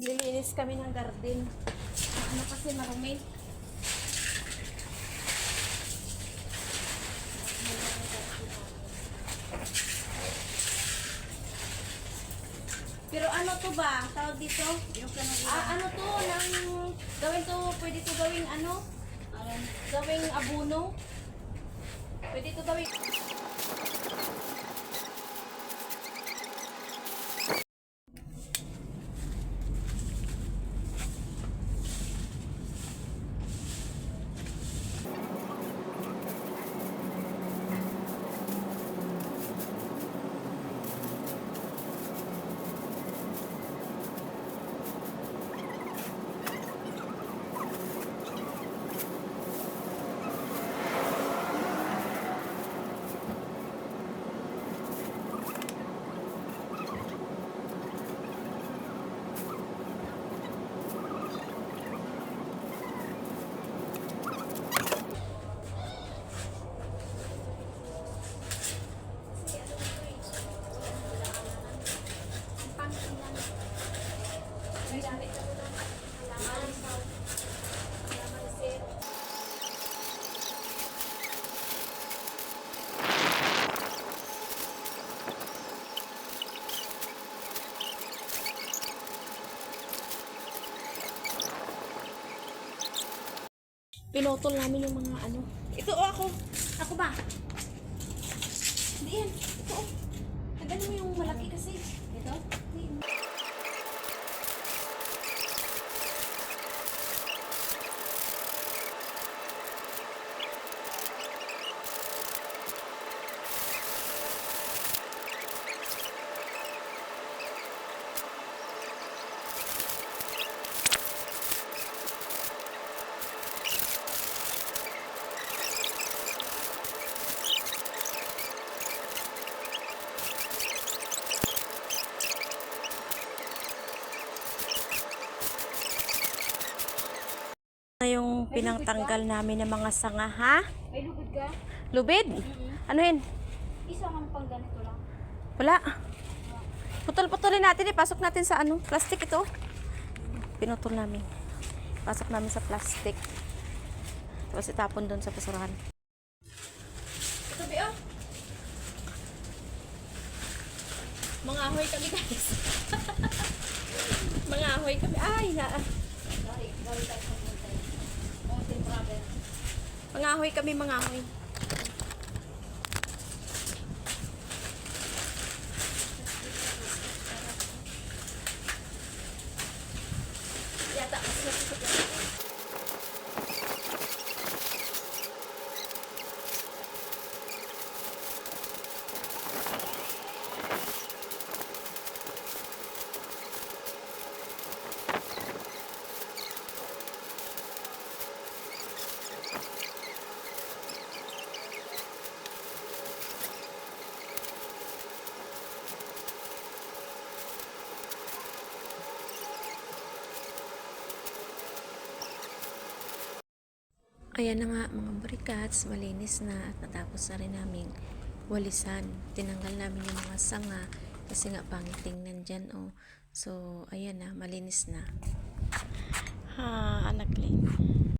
Lilinis kami ng garden. Ano kasi marumi. Pero ano to ba? Tawag dito? Ah, ano to? Nang gawin to, pwede to gawing ano? Gawing abuno? Pwede to gawing... Pinutol namin yung mga ano. Ito o ako. Ako ba? Hindi yan. Ito o. Tagalan mo yung malaki kasi. Ito? Hindi. Na yung pinangtanggal namin ng mga sanga, ha? May lugod ka? Lubid? Ano yun? Isa kang pang ganito lang. Wala. Putol-putulin natin eh. Pasok natin sa ano? Plastic ito. Pinutol namin. Pasok namin sa plastic. Tapos itapon doon sa basurahan. Ito, Bio. Mga ahoy kami, guys. Mga ahoy kami. Ay, na. Ahoy kami, mga ahoy. Yata, Ayan na nga mga barikats, malinis na at natapos na rin namin walisan. Tinanggal namin yung mga sanga kasi nga pangit tingnan dyan oh. So, ayan na, malinis na. Ha, anak Lin.